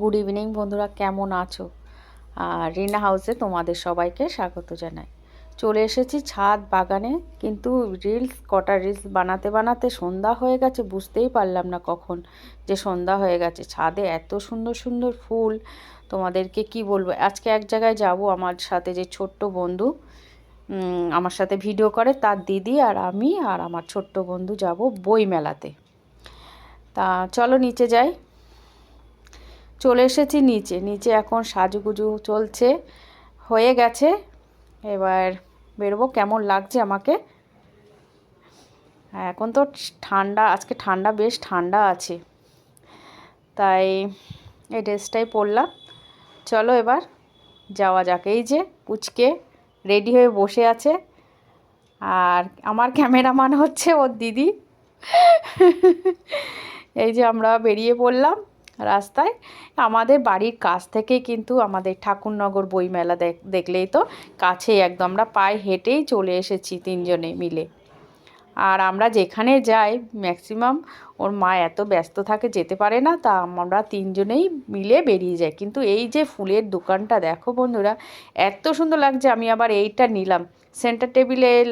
Good evening বন্ধুরা, কেমন আছো? আর রিনা হাউসে তোমাদের সবাইকে স্বাগত জানাই। চলে এসেছি ছাদ বাগানে, কিন্তু রিলস কটা রিলস বানাতে বানাতে সন্ধ্যা হয়ে গেছে, বুঝতেই পারলাম না কখন যে সন্ধ্যা হয়ে গেছে। ছাদে এত সুন্দর সুন্দর ফুল, তোমাদেরকে কি বলব? আজকে এক জায়গায় যাব, আমার সাথে যে ছোট্ট বন্ধু আমার সাথে ভিডিও করে, তার দিদি আর আমি আর আমার ছোট্ট বন্ধু যাব বই মেলাতে তা চলো নিচে যাই। চলে এসেছি নিচে। নিচে এখন সাজুগুজু চলছে। হয়ে গেছে। এবার বেরোবো। কেমন লাগছে আমাকে? হ্যাঁ, এখন তো ঠান্ডা আজকে ঠান্ডা বেশ ঠান্ডা আছে। তাই এই ড্রেসটাই পরলাম। চলো এবার যাওয়া যাক। এই যে পুচকে রেডি হয়ে বসে আছে। আর আমার ক্যামেরাম্যান হচ্ছে ওর দিদি। এই যে আমরা বেরিয়ে পড়লাম। রাস্তায়। আমাদের বাড়ির কাছ থেকেই কিন্তু আমাদের ঠাকুরনগর বইমেলা দেখ- দেখলেই তো কাছেই একদম। আমরা পায়ে হেঁটেই চলে এসেছি তিনজনে মিলে। আর আমরা যেখানে যাই, ম্যাক্সিমাম ওর মা এত ব্যস্ত থাকে, যেতে পারে না, তা আমরা তিনজনেই মিলে বেরিয়ে যাই। কিন্তু এই যে ফুলের দোকানটা, দেখো বন্ধুরা, এত সুন্দর লাগছে। আমি আবার এইটা নিলাম। সেন্টার টেবিলে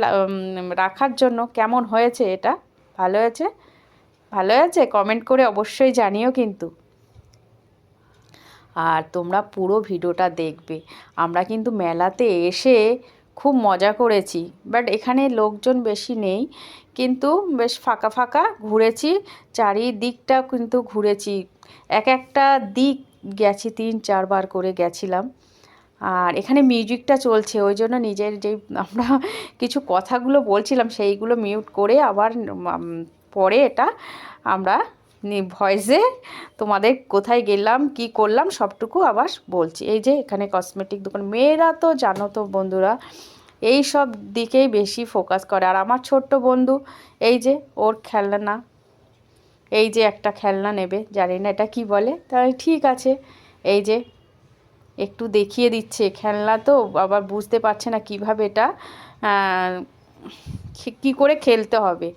রাখার জন্য কেমন হয়েছে এটা? ভালো হয়েছে? ভালো আছে কমেন্ট করে অবশ্যই জানিও কিন্তু। আর তোমরা পুরো ভিডিওটা দেখবে। আমরা কিন্তু মেলাতে এসে খুব মজা করেছি। বাট এখানে লোকজন বেশি নেই। কিন্তু বেশ ফাঁকা ফাঁকা ঘুরেছি। চারিদিকটা কিন্তু ঘুরেছি। এক একটা দিক গেছি, তিন চারবার করে গেছিলাম। আর এখানে মিউজিকটা চলছে। ওই জন্য নিজের যেই আমরা কিছু কথাগুলো বলছিলাম, সেইগুলো মিউট করে আবার পরে এটা আমরা ভয়েসে তোমাদের কোথায় গেলাম, কি করলাম, সবটুকু আবার বলছি। এই যে এখানে কসমেটিক দোকান। মেয়েরা তো জানো তো বন্ধুরা, এই সব দিকেই বেশি ফোকাস করে। আর আমার ছোট্ট বন্ধু, এই যে ওর খেলনা এই যে একটা খেলনা নেবে, জানি না এটা কি বলে। তাই ঠিক আছে, এই যে একটু দেখিয়ে দিচ্ছে খেলনা তো, আবার বুঝতে পারছে না কীভাবে এটা কি করে খেলতে হবে।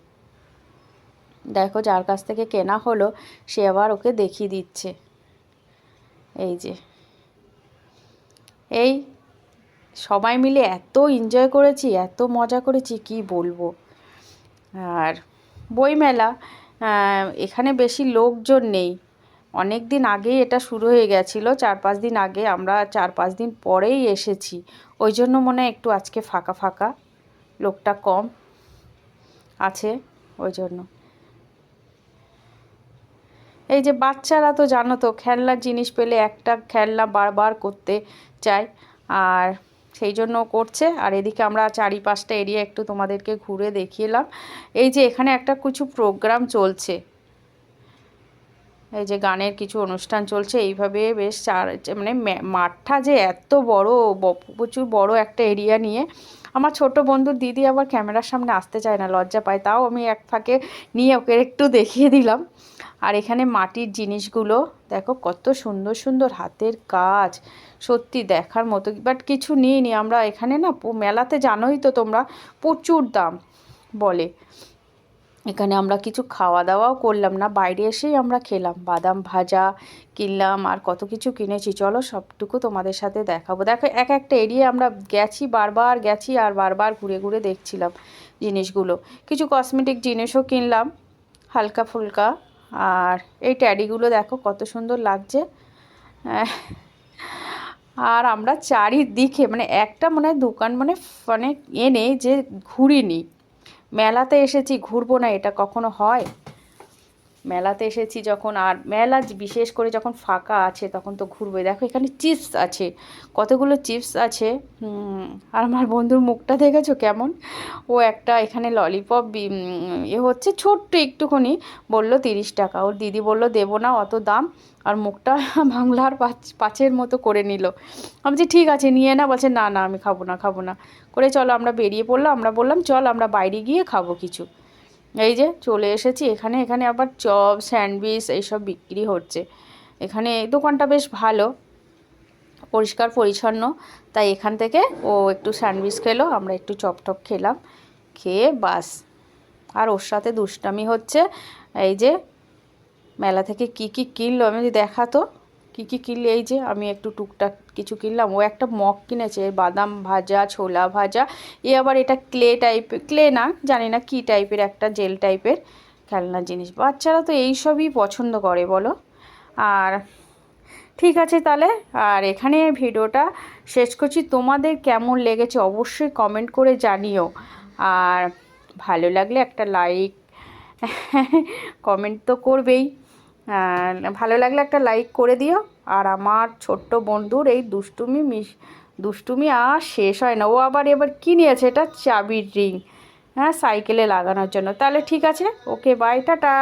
দেখো যার কাছ থেকে কেনা হলো, সে আবার ওকে দেখিয়ে দিচ্ছে। এই যে। এই সবাই মিলে এত এনজয় করেছি, এত মজা করেছি, কি বলব? আর বইমেলা এখানে বেশি লোকজন নেই। অনেক দিন আগেই এটা শুরু হয়ে গেছিল, চার পাঁচ দিন আগে আমরা চার পাঁচ দিন পরেই এসেছি। ওই জন্য মনে হয় একটু আজকে ফাঁকা ফাঁকা, লোকটা কম আছে, ওই জন্য। এই যে বাচ্চারা তো জানো তো, খেলনার জিনিস পেলে একটা খেলনা বারবার করতে চায়। আর সেই জন্য করছে। আর এদিকে আমরা চারি পাঁচটা এরিয়া একটু তোমাদেরকে ঘুরে দেখিয়েলাম। এই যে এখানে একটা কিছু প্রোগ্রাম চলছে। এই যে গানের কিছু অনুষ্ঠান চলছে। এইভাবে বেশ চার মানে মাঠটা যে এত বড় প্রচুর বড় একটা এরিয়া নিয়ে আমার ছোট বন্ধুর দিদি আবার ক্যামেরার সামনে আসতে চায় না, লজ্জা পায়। তাও আমি এক ফাঁকে নিয়ে ওকে একটু দেখিয়ে দিলাম। আর এখানে মাটির জিনিসগুলো, দেখো কত সুন্দর সুন্দর হাতের কাজ। সত্যি দেখার মতো বাট কিছু নিইনি। আমরা এখানে না মেলাতে জানোই তো তোমরা, প্রচুর দাম বলে। এখানে আমরা কিছু খাওয়া দাওয়াও করলাম না, বাইরে এসেই আমরা খেলাম। বাদাম ভাজা কিনলাম আর কত কিছু কিনেছি। চলো সবটুকু তোমাদের সাথে দেখাবো। দেখো, এক একটা এরিয়া আমরা গেছি, বারবার গেছি আর বারবার ঘুরে ঘুরে দেখছিলাম জিনিসগুলো। কিছু কসমেটিক জিনিসও কিনলাম হালকা ফুলকা আর এই ট্যাডিগুলো দেখো কত সুন্দর লাগছে। আর আমরা চারিদিকে মানে একটা মানে দোকান মানে মানে এনে যে ঘুরিনি। মেলাতে এসেছি ঘুরবো না এটা কখনো হয়? মেলাতে এসেছি যখন, আর মেলা বিশেষ করে যখন ফাঁকা আছে তখন তো ঘুরবে দেখো এখানে চিপস আছে। কতগুলো চিপস আছে? আর আমার বন্ধুর মুখটা দেখেছ কেমন? ও একটা এখানে ললিপপ এ হচ্ছে ছোট্ট একটুখানি। বলল তিরিশ টাকা। ওর দিদি বলল, দেবো না অত দাম। আর মুখটা বাংলার পাঁচ, পাঁচের মতো করে নিল। আমি বলছি, ঠিক আছে, নিয়ে না। বলছে, না না, আমি খাব না খাব না। করে চলো, আমরা বেরিয়ে পড়লাম। আমরা বললাম, চল, আমরা বাইরে গিয়ে খাব কিছু। এই যে চলে এসেছি, এখানে এখানে আবার চপ, স্যান্ডউইচ এইসব বিক্রি হচ্ছে। এখানে দোকানটা বেশ ভালো, পরিষ্কার পরিচ্ছন্ন। তাই এখান থেকে ও একটু স্যান্ডউইচ খেলো, আমরা একটু চপ টপ খেলাম, খেয়ে বাস। আর ওর সাথে দুষ্টামি হচ্ছে, এই যে মেলা থেকে কি কি কিনলো আমি যদি দেখাতো। কী কী কিনলে এই যে আমি একটু টুকটাক কিছু কিনলাম। ও একটা মগ কিনেছে বাদাম ভাজা, ছোলা ভাজা। এ আবার এটা ক্লে টাইপের ক্লে না, জানি না কী টাইপের একটা জেল টাইপের খেলনা জিনিস। বাচ্চারা তো এইসবই পছন্দ করে, বলো। আর ঠিক আছে তাহলে, আর এখানে ভিডিওটা শেষ করছি। তোমাদের কেমন লেগেছে অবশ্যই কমেন্ট করে জানিও। আর ভালো লাগলে একটা লাইক কমেন্ট তো করবেই। ভালো লাগলে একটা লাইক করে দিও। আর আমার ছোট্ট বন্ধুর এই দুষ্টুমি মিস দুষ্টুমি আর শেষ হয় না। ও আবার এবার কী নিয়েছে? এটা চাবির রিং হ্যাঁ সাইকেলে লাগানোর জন্য। তাহলে ঠিক আছে। Okay bye tata.